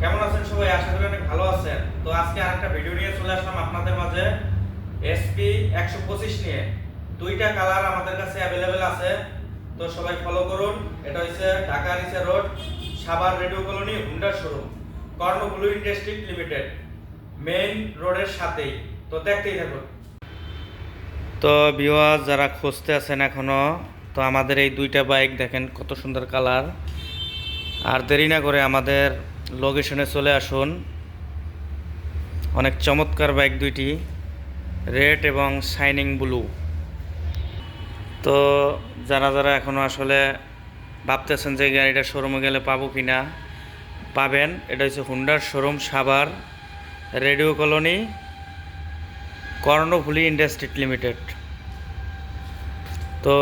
কেমন আছেন সবাই? আশা করি অনেক ভালো আছেন। তো আজকে আরেকটা ভিডিও নিয়ে চলে আসলাম আপনাদের মাঝে। এসপি একশো পঁচিশ নিয়ে। দুইটা কালার আমাদের কাছে অ্যাভেলেবেল আছে। তো সবাই ফলো করুন। এটা হচ্ছে ঢাকা নিচে রোড সাভার রেডিও কলোনি হুন্ডার শোরুম কর্ণ ব্লু ইন্ডাস্ট্রি লিমিটেড মেইন রোডের সাথেই। তো দেখতেই থাকুন। তো ভিউয়ার যারা খুঁজতে আছেন এখনও, তো আমাদের এই দুইটা বাইক দেখেন কত সুন্দর কালার আর দেরি না করে আমাদের লোকেশনে চলে আসুন। অনেক চমৎকার বাইক দুইটি, রেড এবং শাইনিং ব্লু। তো যারা যারা এখনও আসলে ভাবতেছেন যে গাড়িটা শোরুমে গেলে পাবো কি না পাবেন। এটা হচ্ছে হুন্ডার showroom Savar radio colony, Karnaphuli industries limited. তো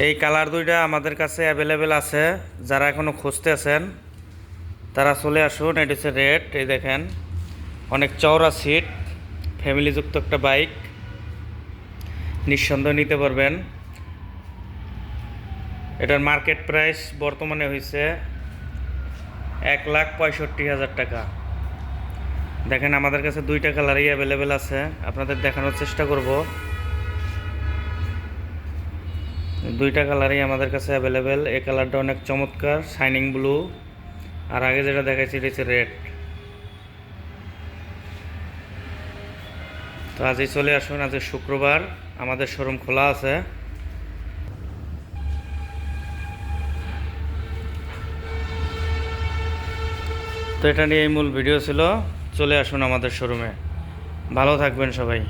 এই কালার দুইটা আমাদের কাছে অ্যাভেলেবেল আছে। যারা এখনও খুঁজতে আছেন, তারা চলে আসুন, এটা হচ্ছে রেড এই দেখেন। অনেক চওড়া সিট ফ্যামিলিযুক্ত একটা বাইক নিঃসন্দেহ নিতে পারবেন। এটার মার্কেট প্রাইস বর্তমানে হয়েছে এক লাখ পঁয়ষট্টি হাজার টাকা। দেখেন, আমাদের কাছে দুইটা কালারই অ্যাভেলেবেল আছে। আপনাদের দেখানোর চেষ্টা করব। দুইটা কালারই আমাদের কাছে অ্যাভেলেবেল এই কালারটা অনেক চমৎকার শাইনিং ব্লু আর আগে যেটা দেখাচ্ছি এটা হচ্ছে রেড তো আজই চলে আসুন আজ শুক্রবার। আমাদের শোরুম খোলা আছে। তো এটা নিয়ে এই মূল ভিডিও ছিল। চলে আসুন আমাদের শোরুমে ভালো থাকবেন সবাই।